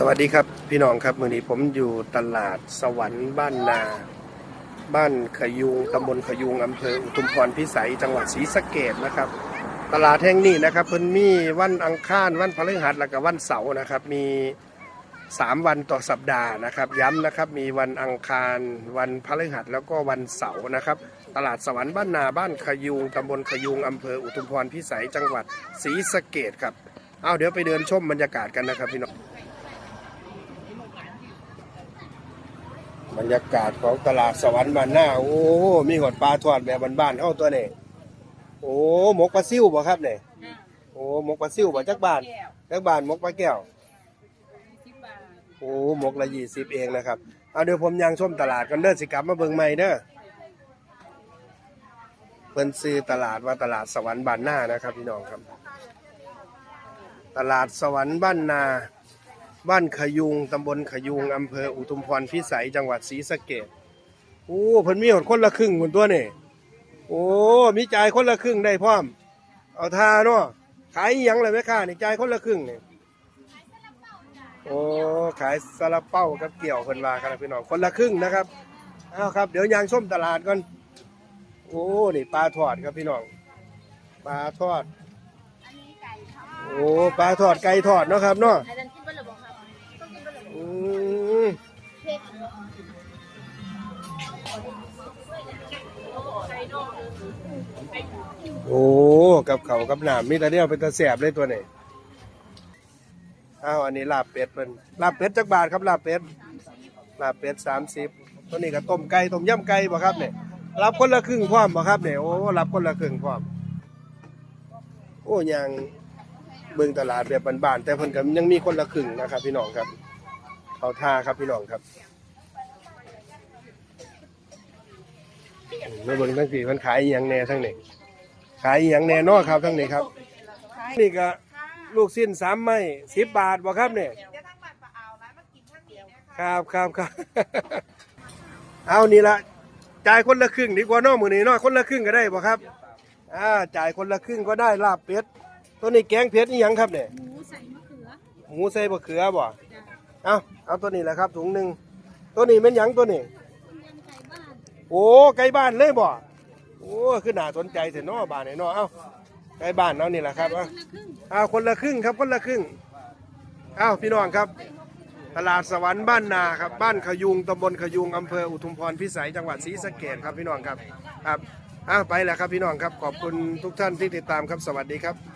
สวัสดีครับพี่น้องครับมื่อนี้ผมอยู่ตลาดสวรรค์บ้านนา บ้านขยุงตำบลขยุงอำเภออุทุมพรพิสัยจังหวัดศรีสะเกดนะครับ ตลาดแห่งนี้นะครับเพิ่นมีวันอังคารวันพฤหัสแล้วก็วันเสาร์นะครับ มี 3 วันต่อสัปดาห์นะครับ ย้ำนะครับมีวันอังคารวันพฤหัสแล้วก็วันเสาร์นะครับ ตลาดสวรรค์บ้านนาบ้านขยุงตำบลขยุงอำเภออุทุมพรพิสัยจังหวัดศรีสะเกดครับเอาเดี๋ยวไปเดินชมบรรยากาศกันนะครับพี่น้อง บรรยากาศของตลาดสวรรค์บ้านหน้า โอ้ มีหอดปลาทอดแบบบ้านๆเท่าตัวนี่โอ้หมกปลาซิ่วบ่ครับเนี่ยโอ้หมกปลาซิ่วบ่จักบานจักบานหมกปลาแก้วโอ้หมกละยี่สิบเองนะครับเอาเดี๋ยวผมยังชมตลาดกันเด้อสิกลับมาเบิ่งใหม่เด้อเพิ่นซื้อตลาดว่าตลาดสวรรค์บ้านหน้านะครับพี่น้องครับ ตลาดสวรรค์บ้านนา บ้านขยุงตำบลขยุงอำเภออุทุมพรพิสัยจังหวัดศรีสะเกดโอ้เพิ่นมีหดคนละครึ่งคนตัวนี่โอ้มีจ่ายคนละครึ่งได้พร้อม เอาทาเนาะขายอิหยังเลยไหมค่านี่จ่ายคนละครึ่งนี่โอ้ขายซาลาเป้ากับเกี่ยวเพิ่นว่ากันนะพี่น้องคนละครึ่งนะครับเอาครับ เดี๋ยวยางส้มตลาดก่อนโอ้นี่ปลาทอดครับพี่น้องปลาทอดอันนี้ไก่ทอดโอ้ปลาทอดไก่ทอดเนาะครับเนาะ โอ้กับเขากับหนามมีแต่เดียวเป็นตะแสบเลยตัวนี้อ้าวอันนี้ลาบเป็ดเป็นลาบเป็ดจักบาทครับลาบเป็ดลาบเป็ดสามสิบตัวนี้ก็ต้มไก่ต้มยำไก่บ่ครับเนี่ยรับคนละครึ่งพร้อมบ่ครับเนี่ยโอ้รับคนละครึ่งพร้อม โอ้ยังเบิ่งตลาดแบบบานๆแต่เพิ่นก็ยังมีคนละครึ่งนะครับ พี่น้องครับเขาท่าครับพี่น้องครับ มาเบิ่งทั้งสี่เพิ่นขายอหยังแหน่ทั้งนี้ขายอหย่างแน่นอนครับทั้งนี้ครับ นี่ก็ลูกสิ้นสามไม้สิบบาทบ่ครับเนี่ยครับครับครับ เอานี่ละจ่ายคนละครึ่งดีกว่าเนอกมือนี้เนาะคนละครึ่งก็ได้บ่ครับอ่าจ่ายคนละครึ่งก็ได้ลาบเป็ดตัวนี้แกงเผ็ดนี่ยังครับเนี่ย หมูใส่มะเขือหมูใส่บะเขือบ่ เอาเอาตัวนี้แหละครับถุงหนึ่ง ตัวนี้เป็นหยังตัวนี้ ต้มยำไก่บ้าน โอ้ไก่บ้านเลยบ่โอ้คือน่าสนใจเถอะเนาะบ้านไหนเนาะเอ้าไก่บ้านเนาะนี่แหละครับเอ้านละครึ่งอ้าคนละครึ่งครับคนละครึ่งเอ้าพี่น้องครับตลาดสวรรค์บ้านนาครับบ้านขยุงตำบลขยุงอำเภออุทุมพรพิสัยจังหวัดศรีสะเกดครับพี่น้องครับครับอ้าวไปแล้วครับพี่น้องครับขอบคุณทุกท่านที่ติดตามครับสวัสดีครับ